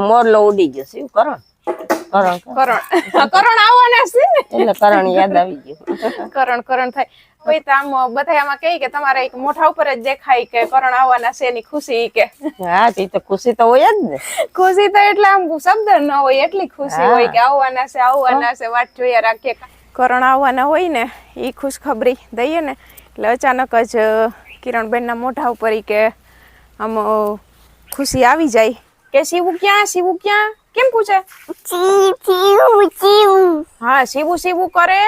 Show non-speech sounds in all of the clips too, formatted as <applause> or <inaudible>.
મોરલો ઉડી ગયો શું કરણ કરણ કરણ. કરણ કરણ આવવાના છે ને. એટલે કરણ યાદ આવી ગયું. કરણ કરણ થાય. કોઈ તો આમ બધા આમાં કહે કે તમારા એક મોઢા ઉપર જ દેખાય કે કરણ આવવાના છે એની ખુશી કે. હા તે તો ખુશી તો હોય જ ને. ખુશી તો એટલે આમ શબ્દ ન હોય એટલી ખુશી હોય કે આવવાના છે આવવાના છે વાત જોયા રાખીએ. કરણ આવવાના હોય ને એ ખુશખબરી દઈએ ને એટલે અચાનક જ કિરણબેનના મોઢા ઉપર ઈ કે આમ ખુશી આવી જાય. કે શિવુ ક્યાં શિવુ ક્યાં? કેમ પૂછે? હા શિવુ શિવુ કરે.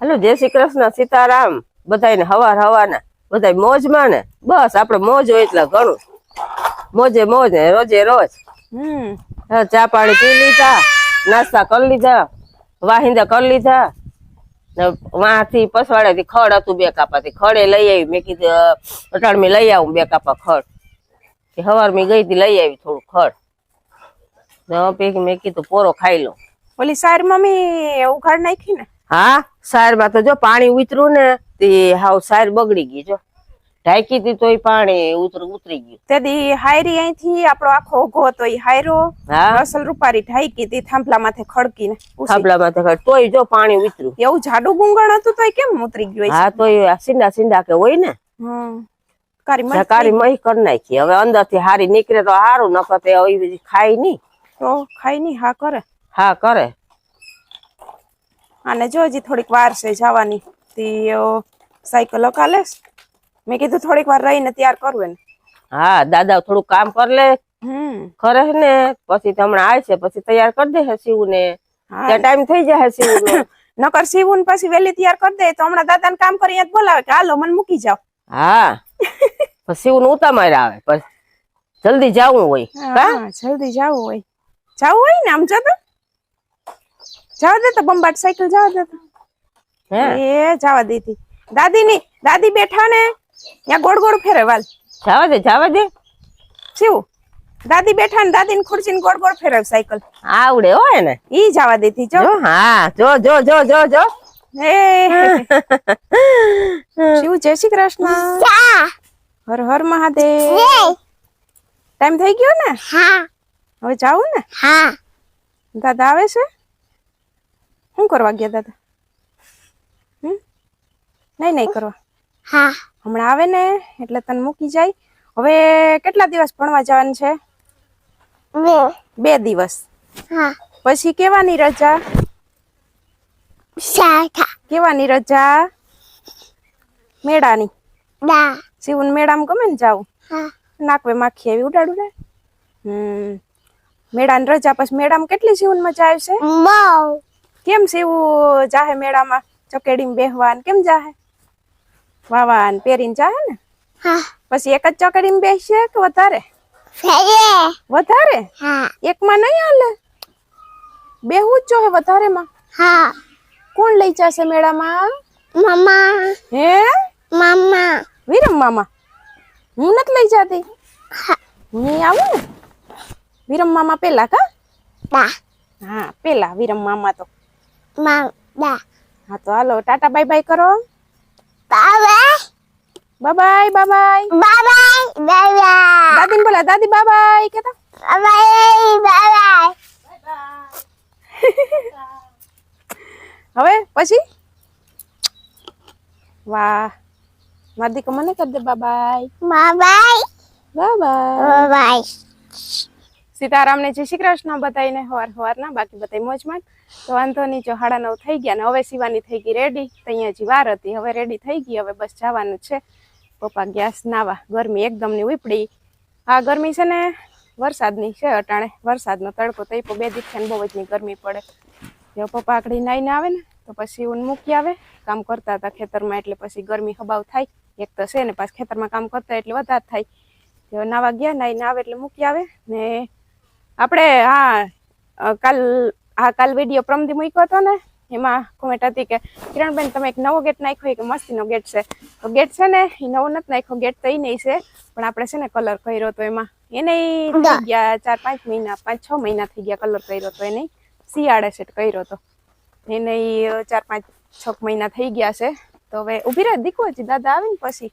હાલો જય શ્રી કૃષ્ણ સીતારામ. બધાને હવાર હવાના. બધા મોજમાં ને બસ આપણે મોજ હોય એટલે ઘણું. મોજે મોજ ને રોજે રોજ. હમ. ચા પાણી પી લીધા નાસ્તા કરી લીધા વાહિંદા કરી લીધા. ને વાંથી પસવાડેથી ખડ હતું બે કાપાથી. ખડે લઈ આવી. મેં કીધું અટાણ મેં લઈ આવું બે કાપા ખડ. કે હવાર મેં ગઈ હતી લઈ આવી થોડું ખડ. તો પછી મેં કીધું પોરો ખાઈ લો. ઓલી સાર મમ્મી ઉઘાડ નાખી ને? હા સારમાં તો જો પાણી ઉતરું ને તે હાવ સાર બગડી ગઈ જો. ઢાંકી હતી તોય પાણી ઉતર ઉતરી ગયું. તેથી હાયરી અહીંથી આપણો આખો હતો ઈ હાયરો હા? અસલ રૂપારી ઢાઈકી હતી થાંભલા માથે ખડકીને ઉસી. થાંભલામાં તો ખડ. તોય જો પાણી ઉતર્યું. એવું જાડું ગુંગણ હતું તોય કેમ ઉતરી ગયું હા તોય સિંડા સીંડા સીંડા કે હોય ને? હમ. કારી મહી કરી નાખી. હવે અંદરથી હારી નીકળે તો હારું નકર તે ખાય નહીં. તો ખાયની હા કરે. હા કરે. અને જો હજી થોડીક વાર છે જવાની. સાયકલ કાલેસ મેં કીધું થોડીક વાર રહીને તૈયાર કરવું એને. હા દાદા થોડું કામ કરી લે. કરે ને? પછી હમણાં આવશે પછી તૈયાર કરી દે શિવ ને ત્યાં ટાઈમ થઈ જાય શિવ <coughs> નકર સીવું ને પછી વહેલી તૈયાર કરી દે તો હમણાં દાદા ને કામ કરી બોલાવે કે હાલો મને મૂકી જાઓ. હા. <laughs> પછી શિવનું ઉતામાર આવે પણ જલ્દી જવું હોય. હા જલ્દી જાવું હોય. જાવું હોય ને આમ જતો જવા દે તો બંબાટ સાયકલ જવા દે તો. હે? એ જવા દીધી દાદી ની દાદી બેઠા ને ત્યાં ગોળ ગોળ ફેરે વાલ. જવા દે જવા દે. શિવ દાદી બેઠા ને દાદી ની ખુરશી ને ગોળ ગોળ ફેરવ સાયકલ. આવડે હોય ને. ઈ જવા દેતી જો. જો હા જો જો જો જો જો. એ <laughs> શિવ જય શ્રી કૃષ્ણ. હર હર મહાદેવ. ટાઈમ થઈ ગયો ને? હા. હવે જાવું ને? દાદા આવે છે? શું કરવા ગયા દાદા? હમ? નહીં નહીં કરવા. હમણાં આવે ને એટલે તને મૂકી જાય. હવે કેટલા દિવસ ભણવા જવાનું છે? બે. દિવસ. હા. પછી કેવાની રજા? કેવાની રજા? મેળાની. શિવન મેળામાં ગમે ને જાવું નાકવે માખી આવી ઉડાડું ને હમ. મેળાની રજા પછી મેળામાં કેટલી શિવન મજા આવશે? કેમ શિવું જાહે મેળામાં? ચકેડીમાં બેહવાન કેમ જાહે? વાવાન પહેરીને જાહે ને? પછી એક જ ચકેડીમાં બેસશે કે વધારે? વધારે? એકમાં નહીં હાલે? બેહવું જ જોઈએ વધારેમાં. કોણ લઈ જશે મેળામાં? હે? વિરમ મામા હું નથી લઈ જતી? હું. આવું ને? વિરમ મામા પેલા કા? હા પેલા વિરમ મામા તો. હા તો હાલો ટાટા બાય બાય કરો બાય બાય બાય બાય દાદીને બોલા દાદી બાય બાય કેતા હવે પછી? વાહ. મારી દીકરો મને કરી દે બાય બાય બાય બાય સીતારામને જય શ્રી કૃષ્ણ બતાવીને હવાર હવારના બાકી બધા મોજમાં તો વાંધો નહીં જો હાડા નવ થઈ ગયા ને હવે સીવાની થઈ ગઈ રેડી. તો અહીંયા જી વાર હતી હવે રેડી થઈ ગઈ હવે બસ જવાનું છે. પપ્પા ગેસ નાવા. ગરમી એકદમની ઉપડી. આ ગરમી છે ને વરસાદની છે અટાણે. વરસાદનો તડકો તઈપો બે દિવસ બહુ જ ની ગરમી પડે. જો પપ્પા આકડી નાઈને આવે ને તો પછી ઊન મૂકી આવે. કામ કરતા હતા ખેતરમાં એટલે પછી ગરમી હબાવ થાય. એક તો છે ને પાછું ખેતરમાં કામ કરતા એટલે વધારે થાય. તો નાવા ગયા નાઈ આવે એટલે મૂકી આવે. ને આપણે હા કાલ હા કાલ વીડિયો પ્રમદી મૂક્યો હતો ને એમાં કોમેન્ટ હતી કે કિરણબેન તમે એક નવો ગેટ નાખ્યો કે મસ્તીનો ગેટ છે? તો ગેટ છે ને એ નવો નથી નાખ્યો ગેટ તો એ નહીં છે. પણ આપણે છે ને કલર કર્યો હતો એમાં. એને થઈ ગયા ચાર પાંચ મહિના પાંચ છ મહિના થઈ ગયા કલર કર્યો હતો એને. શિયાળે સેટ કર્યો હતો એને ચાર પાંચ છ મહિના થઈ ગયા છે. તો હવે ઊભી રહે. દીકુ હજી દાદા આવીને પછી.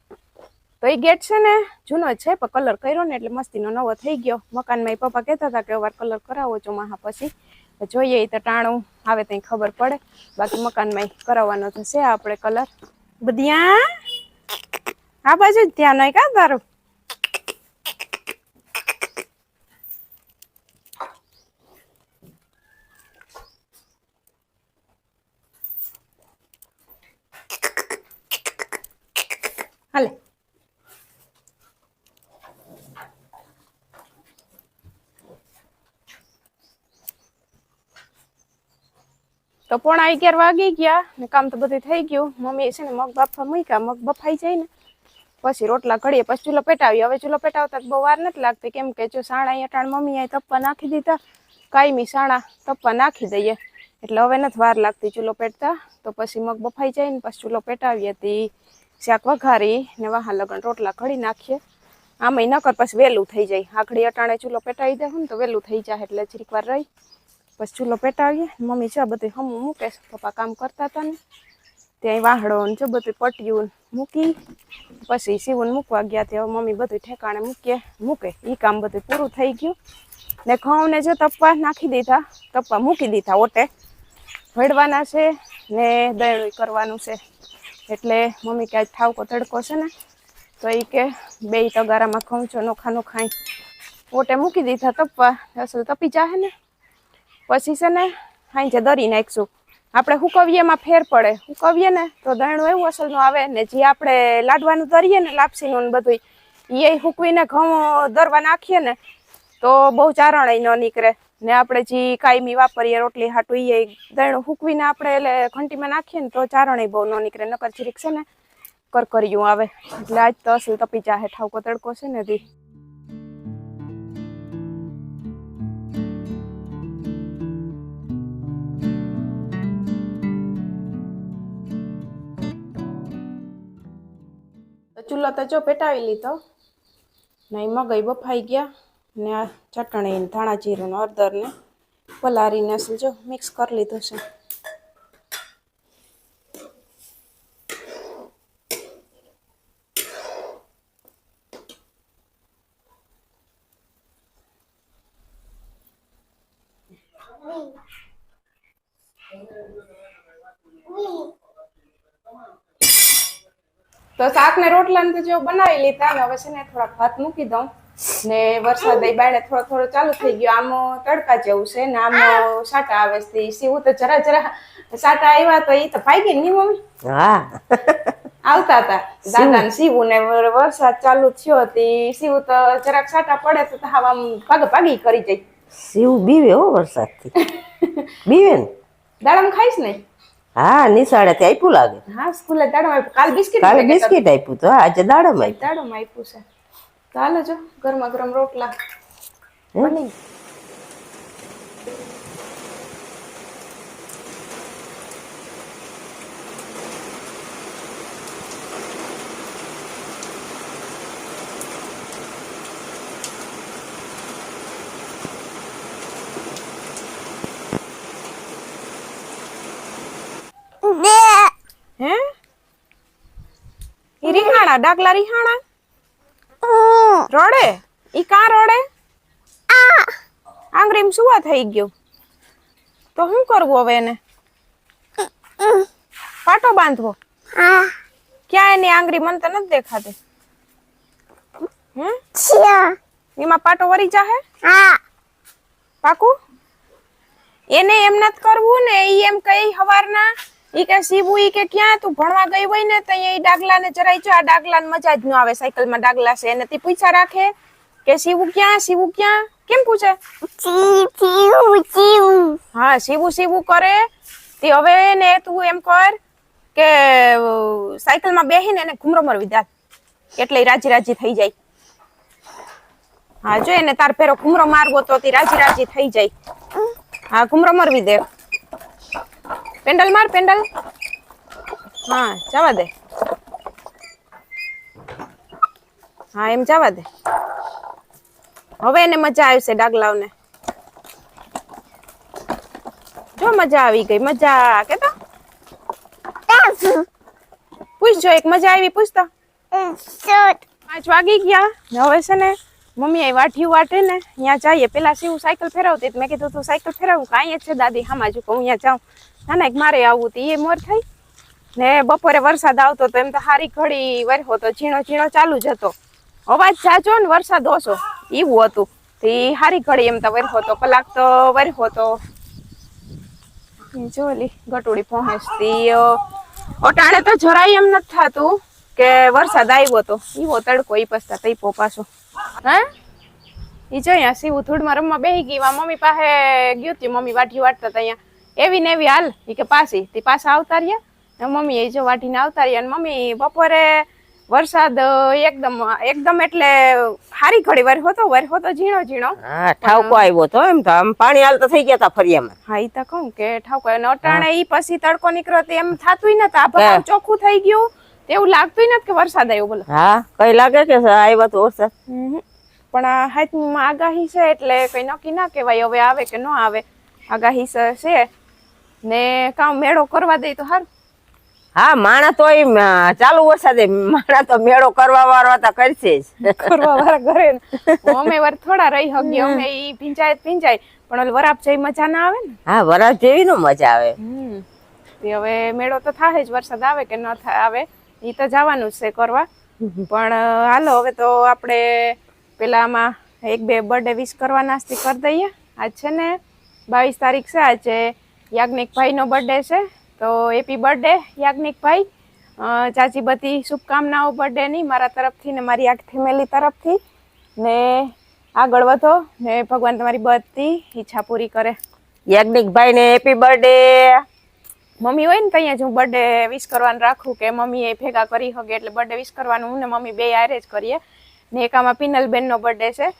તો એ ગેટ છે ને, જૂનો છે, પણ કલર કર્યો ને એટલે મસ્તીનો નવો થઈ ગયો. મકાનમાં એ પપ્પા કહેતા હતા કે વાર કલર કરાવો ચોમાહા પછી. જોઈએ તો ટાણું, આવે ત્યાં ખબર પડે. બાકી મકાનમાં કરાવવાનો થશે આપણે કલર બધી આ બાજુ ધ્યાન હોય કા તારું. હાલે. તો પોણા અગિયાર વાગી ગયા કામ તો બધું થઈ ગયું. મમ્મી છે ને મગ બાફા મૂક્યા, મગ બફાઈ જાય ને. પછી રોટલા ઘડીએ, પછી ચૂલો પેટાવી હવે ચૂલો પેટાવતા બહુ વાર નથી લાગતી. કેમ કે જો સાણા અહીંયા ટાણ મમ્મી અહીં તપ્પા નાખી દીધા, કાયમી સાણા તપ્પા નાખી દઈએ. એટલે હવે નથી વાર લાગતી ચૂલો પેટતા. તો પછી મગ બફાઈ જાય ને, પછી ચૂલો પેટાવીએ. તી શાક વઘારી ને વાહા લગન રોટલા ઘડી નાખીએ. આમાં નકર પછી વહેલું થઈ જાય. આખડી અટાણે ચૂલો પેટાવી દે ને તો વહેલું થઈ જાય એટલે જરીક વાર રહી. પછી ચૂલો પેટાવીએ. મમ્મી છે બધું હમું મૂકે પપ્પા કામ કરતા હતા ને. ત્યાં વાહડો ને જો બધું પટ્યું મૂકી. પછી સીવું મૂકવા ગયા ત્યાં મમ્મી બધું ઠેકાણે મૂકીએ મૂકે. એ કામ બધું પૂરું થઈ ગયું. ને ઘઉંને જો તપ્પા નાખી દીધા. તપ્પા મૂકી દીધા ઓટે. વળવાના છે ને દયણું કરવાનું છે. એટલે મમ્મી કે આજ થાવકો તડકો છે ને, તો એ કે બે તગારામાં ઘઉં છો, નોખા નોખાઈ ઓટે મૂકી દીધા તપવા અસલ તપી જાહે ને. પછી છે ને હાઈ દરી નાખશું. આપણે હુકવીએમાં ફેર પડે. હુકવીએ ને, તો દયણું એવું અસલનું આવે ને, જે આપણે લાડવાનું દરીએ ને, લાપસીનું ને બધું એ હુકવીને ઘઉં દરવા નાખીએ ને, તો બહુ ચારણય ન નીકળે. ને આપણે જે કાયમી વાપરીએ, રોટલી, હાટું એ દયણું હુકવીને આપણે એટલે ઘંટીમાં નાખીએ ને તો ચારણે બહુ ન નીકળે, નકર ચીરીક છે ને કરકરિયું આવે. એટલે આજ તો અસલ તપી જાહે ઠાવકો તડકો છે ને દી. ચૂલો તો જો પેટાવી લીધો. નહીં મગઈ બફાઈ ગયા. ને આ ચટણી ધાણા જીરું ને હળદર ને પલારીને અસલ જો મિક્સ કરી લીધું છે. તો શાક ને રોટલા ને તો જો બનાવી લીધા ને હવે છે ને થોડાક ભાત મૂકી દઉં. ને વરસાદ એ બાયણે થોડો થોડો ચાલુ થઈ ગયો. આમ તડકા જેવું છે ને આમ સાટા આવે છે સીવું તો જરા જરા સાટા આવ્યા તો એ તો ભાગી ની મમ્મી. હા. આવતા હતા. દાદા ને સીવું ને વરસાદ ચાલુ થયો હતી સીવું તો જરાક સાટા પડે તો હાવ આમ ભાગ ભાગી કરી જાય. સીવું બીવે હો વરસાદથી. <laughs> બીવે ને? દાડમ ખાઈશ ને? હા નિશાળે થી આપ્યું લાગે. હા સ્કૂલે દાડમ આપ્યું કાલ બિસ્કિટ કાલે બિસ્કિટ આપ્યું તો આજે દાડમ આપ્યું દાડમ આપ્યું છે. તો હાલો જો ગરમા ગરમ રોટલા? બની હે? રીહાણા ડાકલા રીહાણા? ઈ કા રોડે આંગરીમ સુવા થઈ ગયો. તો શું કરવું હવે એને? પાટો બાંધવો. હા. ક્યાં એની આંગળી મને તો નથી દેખાતી. હમ? એમાં પાટો વરી જાહે? હા. પાકું? એને એમ નથી કરવું ને ઈ એમ કઈ હવારના ઈ કે સીબુ ઈ કે ક્યાં તું? ભણવા ગઈ હોય ને તો અહીંયા ડાગલા ને જરાય જો. આ ડાગલા મજા જ ન આવે. સાયકલમાં ડાગલા છે એને તે પૂછા રાખે. કે શિવુ ક્યાં શિવુ ક્યાં? કેમ પૂછે? હા શિવુ શિવુ કરે. તે હવે ને તું એમ કર કે સાયકલમાં બેહીને એને ઘુમરો મરવી દે. એટલે રાજી રાજી થઈ જાય. હા, જો એને તાર પેરો ઘુમરો મારવો તો તે રાજી રાજી થઈ જાય. હા, ઘુમરો મરવી દે. પેન્ડલ માર, પેન્ડલ. હા, જવા દે. હા, એમ જવા દે. હવે એને મજા આવશે ડાગલાવને જો મજા આવી ગઈ, મજા કેતો પૂછજો, એક મજા આવી પૂછતા પાંચ વાગી ગયા હવે છે ને મમ્મી એ વાઠી વાટે ને ત્યાં જઈએ. પેલા શિવ સાયકલ ફેરવતી. મેં કીધું તું સાયકલ ફેરવું કાંઈ જ છે દાદી, હામાં જો હું અહીંયા જાઉં. ના ના મારે આવવું હતું એ મોર થઈ. ને બપોરે વરસાદ આવતો તો એમ તો હારી ઘડી વરહો તો ઝીણો ઝીણો ચાલુ જ હતો. અવાજ જાજો ને વરસાદ ઓછો. એવું હતું. તે હારી ઘડી એમ તો વર્હો તો કલાક તો વર્હો તો જો ગટુડી ગટોડી પહોંચતી અટાણે તો જરાય એમ નથી થતું કે વરસાદ આવ્યો તો. ઈવો તડકો એ પસતા તઈ પાછો. હે? ઈ જો અહીંયા સીવું ધૂળમાં રમવા બેહી ગઈ મમ્મી પાસે ગયું તી, મમ્મી વાટી વાટતા હતા અહીંયા. એવી ને એવી હાલ એ કે પાછી, તે પાછા આવતા રહ્યા. મમ્મી એ જો વાટીને આવતા રહ્યા અને મમ્મી બપોરે વરસાદ એકદમ એકદમ એટલે હારી ઘડી વાર હોતો વાર હોતો ઝીણો ઝીણો. હા ઠાવકો આવ્યો તો એમ તો આમ પાણી હાલતા થઈ ગયા તા ફરિયામાં હા ઈ તો કહું કે ઠાવકો અને અટાણે ઈ પછી તડકો નીકળ્યો તે એમ થાતું નતું આ ચોખ્ખું થઈ ગયું. તેવું લાગતું નથી કે વરસાદ આવ્યો બોલો. હા કઈ લાગે કે આવ્યો તો વરસાદ? પણ આ હાથમાં આગાહી છે એટલે કઈ નક્કી ના કહેવાય. હવે આવે કે ન આવે આગાહી છે છે. ને કામ મેળો કરવા દે તો સારું હા માણા તો ચાલુ વરસાદે માણા તો મેળો કરવા વાળા તો કરશે જ. કરવા વાળા ઘરે અમે વાર થોડા રહી હગી અમે ઈ તો ભીંજાય પણ ઓલ વરાપ જઈ મજા ના આવે ને. હા વરાપ જેવી નો મજા આવે. તે હવે મેળો તો થાય જ વરસાદ આવે કે ન થાય આવે ઈ તો જવાનું જ છે કરવા. પણ હાલો હવે તો આપણે પેલામાં એક બે બર્થડે વિશ કરવા નાસ્તી કરી દઈએ. આજ છે ને બાવીસ તારીખ છે આજે યાજ્ઞિક ભાઈનો બર્થડે છે. તો હેપી બર્થડે યાજ્ઞિક ભાઈ ચાચી બધી શુભકામનાઓ બર્થડેની મારા તરફથી ને મારી આખી ફેમિલી તરફથી. ને આગળ વધો ને ભગવાન તમારી બધી ઈચ્છા પૂરી કરે. યાજ્ઞિક ભાઈ ને હેપી બર્થડે મમ્મી હોય ને ત્યાં જ હું બર્થડે વિશ કરવાનું રાખું કે મમ્મી એ ભેગા કરી શકે એટલે બર્થડે વિશ કરવાનું. હું ને મમ્મી બે આરે જ કરીએ. ને એકામાં પિનલબેનનો બર્થડે છે.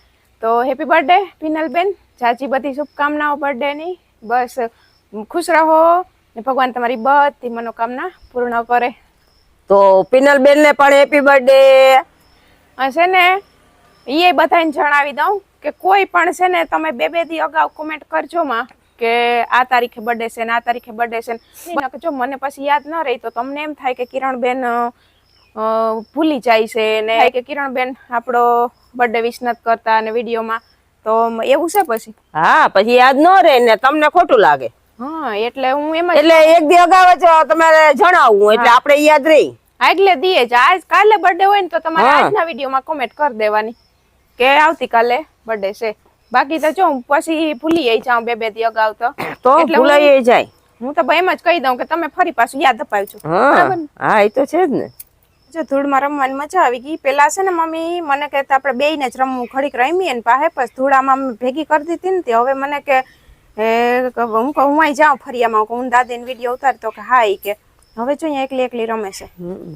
તો હેપી બર્થડે પિનલબેન. ચાચી બધી શુભકામનાઓ બર્થડેની બસ ખુશ રહો. ને ભગવાન તમારી બધી મનોકામના પૂર્ણ કરે. તો પિનલ બેન ને પણ હેપી બર્થડે હશે છે ને એ બધાને જણાવી દઉં કે કોઈ પણ છે ને તમે બે બે દી અગાઉ કોમેન્ટ કરજો માં કે આ તારીખે બર્થડે છે ને આ તારીખે બર્થડે છે ને. જો મને પછી યાદ ન રહી તો તમને એમ થાય કે કિરણબેન બેન અ, ભૂલી જાય છે ને કે કિરણબેન આપણો બર્થડે વિશ નથી કરતા અને વિડીયોમાં તો એવું છે પછી? હા પછી યાદ ન રહે ને તમને ખોટું લાગે. હા એટલે હું એમ એટલે એક દી અગાઉ જ તમારે જણાવવું એટલે આપણે યાદ રહી. એટલે દીએ જ. આજ કાલે બર્થડે હોય ને તો તમારે આજના વિડીયોમાં કોમેન્ટ કરી દેવાની કે આવતીકાલે બર્થડે છે. બાકી તો જો પછી ભૂલી જઈ જાઉં બે બે દી અગાઉ તો. તો ભૂલાઈ જાય. હું તો એમ જ કહી દઉં કે તમે ફરી પાછું યાદ અપાવ છો હા એ તો છે જ ને. જો ધૂળમાં રમવાની મજા આવી ગઈ. પેલા છે ને મમ્મી મને કહેતા આપણે બેયને જ રમવું ઘડીક રમીએ ને પાસે પછી ધૂળામાં ભેગી કરી દીધી ને તે. હવે મને કે એ, હું કહું હું જાઉં ફરિયામાં હું દાદીને વીડિયો ઉતારતો કે હા કે હવે જો અહીંયા એકલી એકલી રમે છે.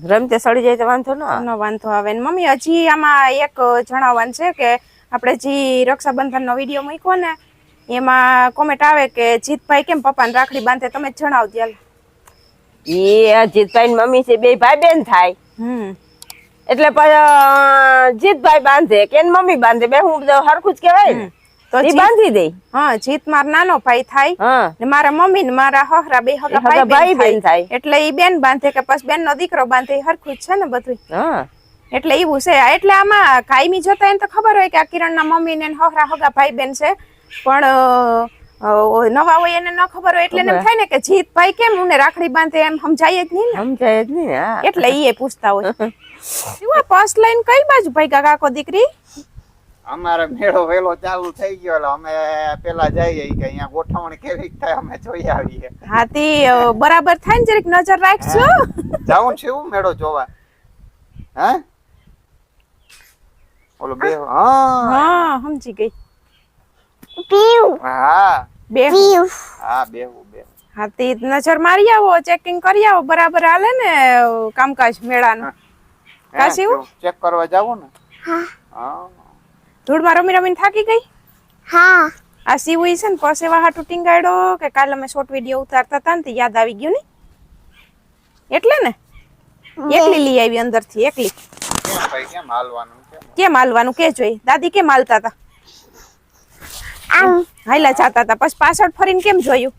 રમતે સડી જાય તો વાંધો ન નો વાંધો આવે. ને મમ્મી હજી આમાં એક જણાવવાનું છે કે આપણે જે રક્ષાબંધનનો વીડિયો મૂક્યો ને એમાં કોમેન્ટ આવે કે જીતભાઈ કેમ પપ્પાને રાખડી બાંધે તમે જ જણાવ દે એ જીતભાઈ ની મમ્મી છે બે ભાઈ બેન થાય. હમ. એટલે પછી જીતભાઈ બાંધે કે મમ્મી બાંધે? બે હું હરખું જ કહેવાય ને. તો ઈ બાંધી દે. હા જીત માર નાનો ભાઈ થાય ને મારા મમ્મી ને મારા હહરા બે હગા ભાઈ બેન થાય. એટલે ઈ બેન બાંધે કે પછી બેન નો દીકરો બાંધે હરખું જ છે ને બધું એટલે એવું છે. એટલે આમાં કાયમી જતા એને તો ખબર હોય કે આ કિરણના મમ્મી ને હહરા હગા ભાઈ બેન છે. પણ નવા હોય એને ન ખબર હોય એટલે એમ થાય ને કે જીત ભાઈ કેમ મને રાખડી બાંધે એમ સમજાય જ નહીં ને. સમજાય જ નહીં એટલે ઈ એ પૂછતા હોય. <laughs> પર્સ લઈને કઈ બાજુ ભાઈ કાકો દીકરી? અમારે મેળો વેલો ચાલુ થઈ ગયો એટલે અમે પેલા જઈએ કે અહીંયા ગોઠવણી કેવી થાય અમે જોઈ આવીએ. હાથી બરાબર થાય ને જરીક નજર રાખજો. જાઉં છે એવું મેળો જોવા. હે? ઓલો બે હા. હા સમજી ગઈ. હા. બે હા બેહું બેહું. હાથી નજર મારી આવો ચેકિંગ કરી આવો બરાબર હાલે ને કામકાજ મેળાનું. કાશી ચેક કરવા જાવું ને? હા. ધૂળમાં રમી રમીને થાકી ગઈ? હા. આ સીવું છે ને પાસે વાહાટું ટીંગાડ્યો કે કાલે અમે શોર્ટ વીડિયો ઉતારતા હતા ને યાદ આવી ગયું ને? એટલે ને? એકલી લઈ આવી અંદરથી એકલી. કેમ હાલવાનું? કેમ કેમ હાલવાનું કે જોઈ દાદી કેમ હાલતા હતા હાલા જતા હતા પછી પાછળ ફરીને કેમ જોયું?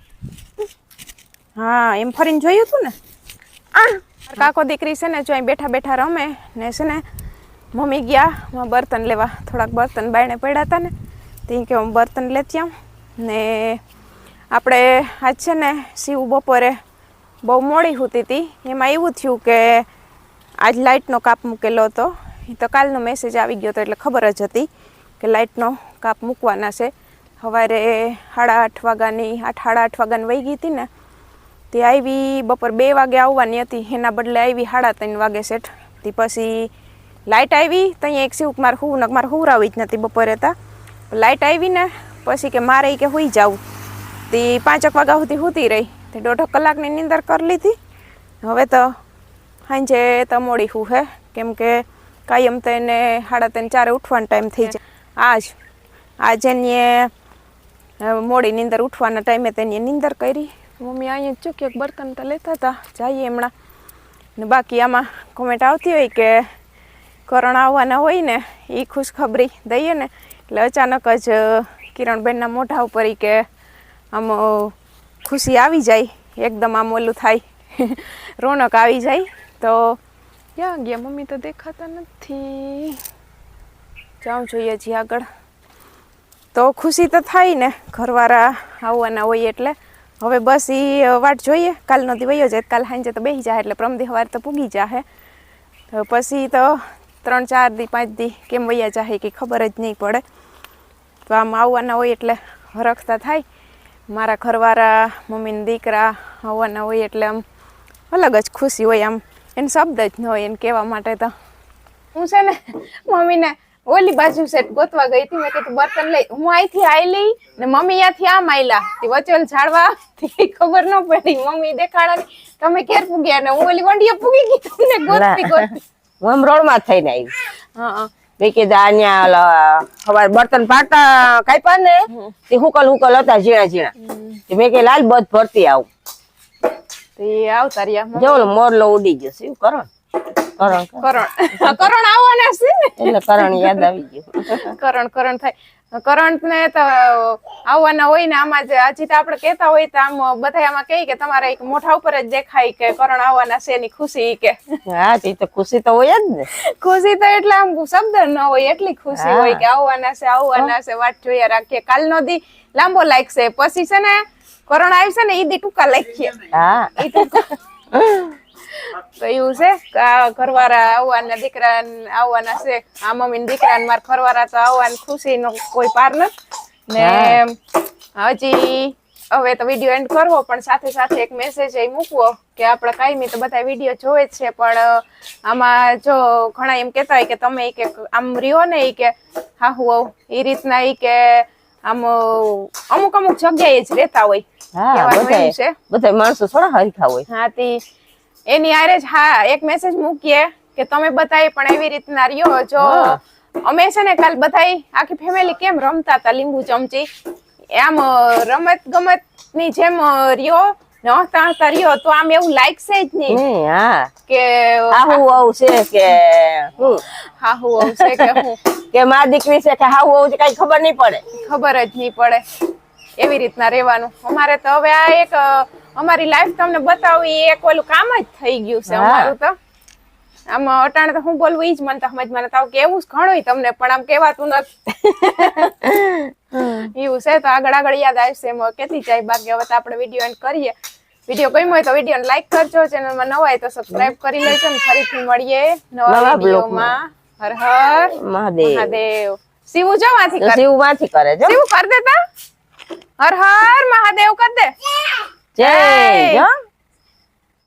હા એમ ફરીને જોયું તું ને? કાકો દીકરી છે ને જો અહીં બેઠા બેઠા રમે ને છે ને મમ્મી ગયા બર્તન લેવા. થોડાક બર્તન બાયણે પડ્યા હતા ને, તે કે હું બર્તન લેતી આવું. ને આપણે આજ છે ને, શિવ બપોરે બહુ મોડી હોતી હતી એમાં એવું થયું કે આજ લાઇટનો કાપ મૂકેલો હતો. એ તો કાલનો મેસેજ આવી ગયો હતો, એટલે ખબર જ હતી કે લાઇટનો કાપ મૂકવાના છે. સવારે સાડા આઠ વાગ્યાની, આઠ, સાડા આઠ વાગ્યાની વહી ગઈ હતી ને, તે આવી બપોર બે વાગે આવવાની હતી. એના બદલે આવી સાડા ત્રણ વાગે સેઠ તે પછી લાઇટ આવી ત્યાં એક શિવક મારે હું મારે હુરાવી જ નથી બપોરે હતા. લાઇટ આવી ને પછી કે મારે કે હુઈ જાવું તે પાંચક વાગ્યા સુધી સૂતી રહી. તે દોઢ કલાકની નીંદર કરી લીધી. હવે તો સાંજે તો મોડી હું હે. કેમ કે કાયમ તો એને સાડા ત્રણ, ચારે ઉઠવાનો ટાઈમ થઈ જાય. આજ, આજે એની મોડી નીંદર ઉઠવાના ટાઈમે તેની નીંદર કરી. મમ્મી અહીંયા ચૂક્યો બર્તન તો લેતા હતા. જઈએ હમણાં. ને બાકી આમાં કોમેન્ટ આવતી હોય કે કરણ આવવાના હોય ને એ ખુશખબરી દઈએ ને, એટલે અચાનક જ કિરણબેનના મોઢા ઉપર કે, આમ ખુશી આવી જાય, એકદમ આમ ઓલું થાય. <laughs> રોનક આવી જાય, તો ક્યાં ગયા? મમ્મી તો દેખાતા નથી. જાઉં જોઈએ જી આગળ. તો ખુશી તો થાય ને, ઘરવાળા આવવાના હોય એટલે. હવે બસ એ વાટ જોઈએ. કાલનો દી વયો જાય કાલ સાંજે તો બેસી જાય એટલે પ્રમદી સવારે તો પૂગી જાહે. પછી તો ત્રણ ચાર દી પાંચ દી કેમ વૈયા જાય કે ખબર જ નહીં પડે. તો આમ આવવાના હોય એટલે હરખતા થાય. મારા ઘરવાળા મમ્મીને દીકરા આવવાના હોય એટલે આમ અલગ જ ખુશી હોય આમ. એને શબ્દ જ ન હોય એને કહેવા માટે તો. હું છે ને મમ્મીને ઓલી બાજુ સેટ ગોતવા ગઈ હતી. મેં કીધું બર્તન લઈ હું અહીંથી આયલી ને મમ્મી અહીંયાથી આમ આયલા. તે વચ્ચે ઓલી ઝાડવા ખબર ન પડી મમ્મી દેખાડાની. તમે ક્યારે પૂગ્યા ને? હું ઓલી વંડીએ પૂગી ગઈ તમને ગોતતી ગોતતી. હું એમ રોડમાં જ થઈને આવી. હા મેં કીધું બર્તન પાડતા કાપ્યા ને તે હુકલ હુકલ હતા ઝીણા ઝીણા. મેં કે લાલ બધ ભરતી આવું. જો મોરલો ઉડી ગયો શું કરણ કરણ. કરણ. કરણ આવવાના છે એટલે કરણ યાદ આવી ગયું. કરણ કરણ થાય. કરંટ ને તો આવવાના હોય ને આમાં જ હજી તો આપણે કહેતા હોય તો આમ બધા આમાં કહે કે તમારે એક મોઢા ઉપર જ દેખાય કે કરણ આવવાના છે એની ખુશી કે. હા તે તો ખુશી તો હોય જ ને. ખુશી તો એટલે આમ શબ્દ ન હોય એટલી ખુશી હોય કે આવવાના છે આવવાના છે વાટ જોયા રાખીએ. કાલનો દી લાંબો લાગશે. પછી છે ને કરણ આવશે ને ઈ દી ટૂંકા લખીએ હા. ઈ ટૂંકા. <laughs> તો એવું છે ઘરવાળા આવવાના દીકરા આવવાના છે. આ મમ્મી દીકરા મારા ઘરવાળા તો આવવાની ખુશી નો કોઈ પાર નથી ને હજી હવે તો વીડિયો એન્ડ કરવો પણ સાથે સાથે એક મેસેજ એ મૂકવો કે આપણે કાયમી તો બધા વીડિયો જોવે જ છે પણ આમાં જો ઘણા એમ કહેતા હોય કે તમે કે આમ રહ્યો ને એ કે હા હું એ રીતના ઈ કે આમ અમુક અમુક જગ્યાએ જ રહેતા હોય. બધા માણસો થોડા હરખા હોય. હા તી એની આરે જ હા એક મેસેજ મૂકીએ કે તમે બતાવી પણ એવી રીતના રહ્યો જો. અમે છે ને કાલ બધાય આખી ફેમિલી કેમ રમતા હતા લીંબુ ચમચી? આમ રમત ગમતની જેમ રહ્યો ને હસતા હસતા રહ્યો તો આમ એવું લાગશે જ નહીં. હા. કે આવું આવું છે કે હું? આવું છે કે હું? કે મા દીકરી છે કે આવું છે કઈ ખબર નહીં પડે. ખબર જ નહીં પડે. એવી રીતના રહેવાનું. અમારે તો હવે આ એક અમારી લાઈફ તમને બતાવી એ એક ઓલું કામ જ થઈ ગયું છે અમારું તો. આમ અટાણે તો હું બોલવું ઈ જ મને તો સમજ મને તો કેવું જ ઘણું તમને પણ આમ કેવાતું નથી. એવું છે તો આગળ આગળ યાદ આવશે એમ કેટલી જાય બાકી. હવે તો આપણે વીડિયો એન્ડ કરીએ. વીડિયો ગમ્યો હોય તો વીડિયો લાઈક કરજો ચેનલમાં નવા હોય તો સબસ્ક્રાઇબ કરી લેજો ને ફરીથી મળીએ નવા નવા વિડીયોમાં હર હર. મહાદેવ. મહાદેવ. શિવ જો માંથી કરે. શિવમાંથી કરે જો શિવ કર દેતા હર હર મહાદેવ કર દે. જય